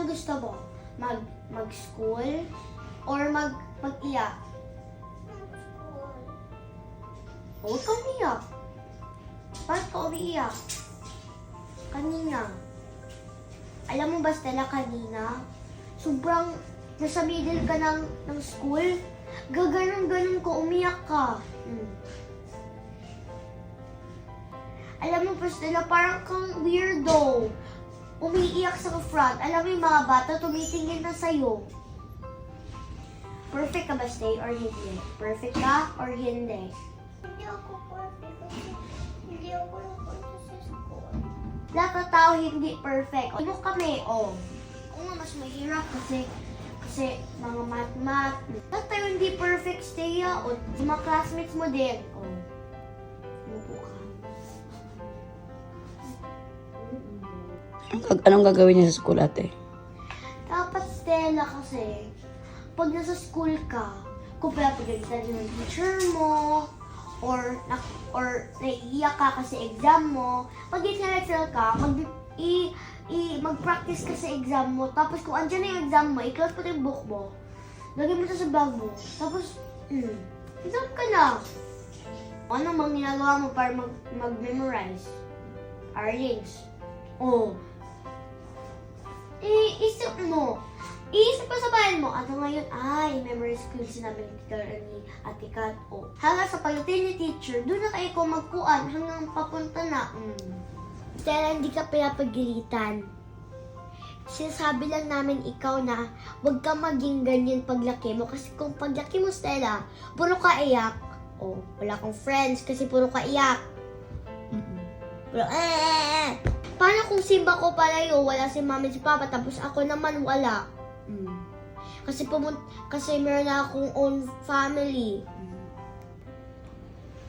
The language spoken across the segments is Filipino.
Anong gusto mo? Mag, mag-school? Or mag, mag-iyak? Huwag kang umiyak. Bakit ka umiiyak? Kanina. Alam mo ba, Stella, kanina? Sobrang nasa middle ka ng, ng school. Gaganon-ganon ko, umiyak ka. Hmm. Alam mo, pa, Stella, parang kang weirdo. Umiiyak sa front. Alam mo yung mga bata, tumitingin na sa'yo. Perfect ka ba, Stay, or hindi? Perfect ka, or hindi? Hindi ako perfect kasi hindi ako napunta sa school. Lahat ng tao hindi perfect. Ano kami, oh. Ako nga mas mahirap kasi kasi mga mat-mat. Lahat tayo hindi perfect, Steya. O, sa mga classmates mo din. Oh. Anong, gag- anong gagawin niya sa school ate? Dapat, Stella, kasi pag nasa school ka, kung pinapagalitan ka ng teacher mo, or na, or naiiyak ka kasi exam mo, pag i-excel ka, mag, i, i, mag-practice ka sa exam mo, tapos kung andyan na yung exam mo, i-close mo yung book mo, lagay mo sa bag mo, tapos, hmm, exam ka na. Ano mang ginagawa mo para mag, mag-memorize? Arlings. Oh, iisip mo. Iisip mo sa bayan mo, ano ngayon? Ay, memory skill sinabi ni Tita ni Ate Kat. O, hanga sa pagdating ni teacher, doon na kayo ko magkuan hanggang papunta na. Mm. Stella, hindi ka pinapagilitan. Sinasabi lang namin ikaw na huwag ka maging ganyan paglaki mo. Kasi kung paglaki mo, Stella, puro ka iyak. O, wala kang friends kasi puro ka iyak. Pero, eh, eh, eh. Paano kung simba ko palayo, wala si mama at si papa, tapos ako naman wala? Mm. Kasi pumun kasi meron na akong own family.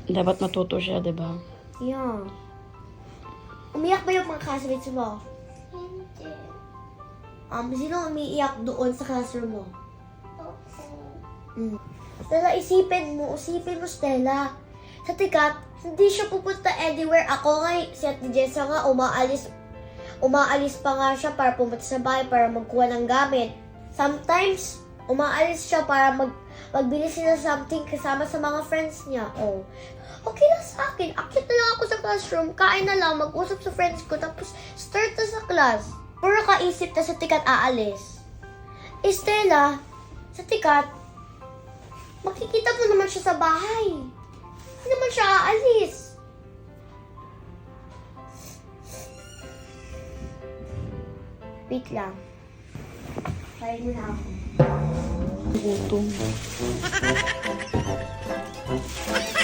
Dapat matuto siya, di ba? Yeah. Umiyak ba yung mga classmates mo? Hindi. Um, sino umiiyak doon sa classroom mo? Ako. Mm. Stella, isipin mo, isipin mo, Stella. Sa tikat, hindi siya pupunta anywhere. Ako nga, si Ate Jessa nga, umaalis, umaalis pa nga siya para pumunta sa bahay para magkuha ng gamit. Sometimes, umaalis siya para mag, magbili siya ng something kasama sa mga friends niya. Oh. Okay lang sa akin. Akit na lang ako sa classroom, kain na lang, mag-usap sa friends ko, tapos start na sa class. Puro kaisip na sa tikat aalis. Estela, sa tikat, makikita mo naman siya sa bahay. Hindi naman siya aalis. Wait lang. Kain na ako. Gutom.